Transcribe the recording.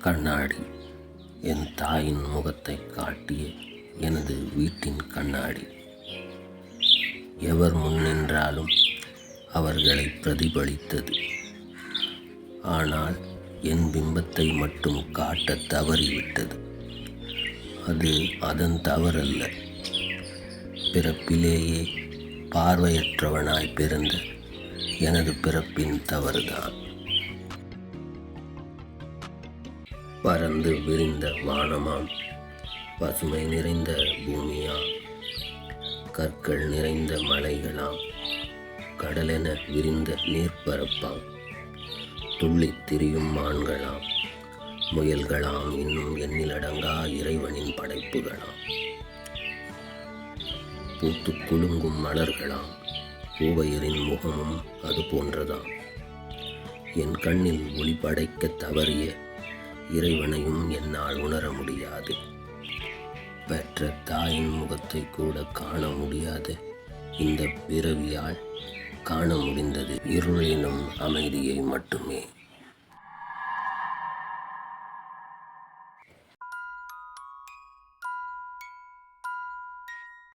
கண்ணாடி. என் தாயின் முகத்தை காட்டிய எனது வீட்டின் கண்ணாடி. எவர் முன் நின்றாலும் அவர்களை பிரதிபலித்தது. ஆனால் என் பிம்பத்தை மட்டும் காட்டத் தவறிவிட்டது. அது அதன் தவறல்ல. பிறப்பிலேயே பார்வையற்றவனாய் பிறந்த எனது பிறப்பின் தவறுதான். பறந்து விரிந்த வானமாம். பசுமை நிறைந்த பூமியாம். கற்கள் நிறைந்த மலைகளாம். கடலென விரிந்த நீர்ப்பரப்பாம் துள்ளித் திரியும் மான்களாம். முயல்களாம் இன்னும் எண்ணிலடங்கா இறைவனின் படைப்புகளாம். பூத்து குலுங்கும் மலர்களாம். பூவையரின் முகமும் அது போன்றதாம் என் கண்ணில் ஒளி படைக்க தவறிய இறைவனையும் என்னால் உணர முடியாது. பெற்ற தாயின் முகத்தை கூட காண முடியாத. இந்த பிறவியால் காண முடிந்தது இருளினும் அமைதியை மட்டுமே.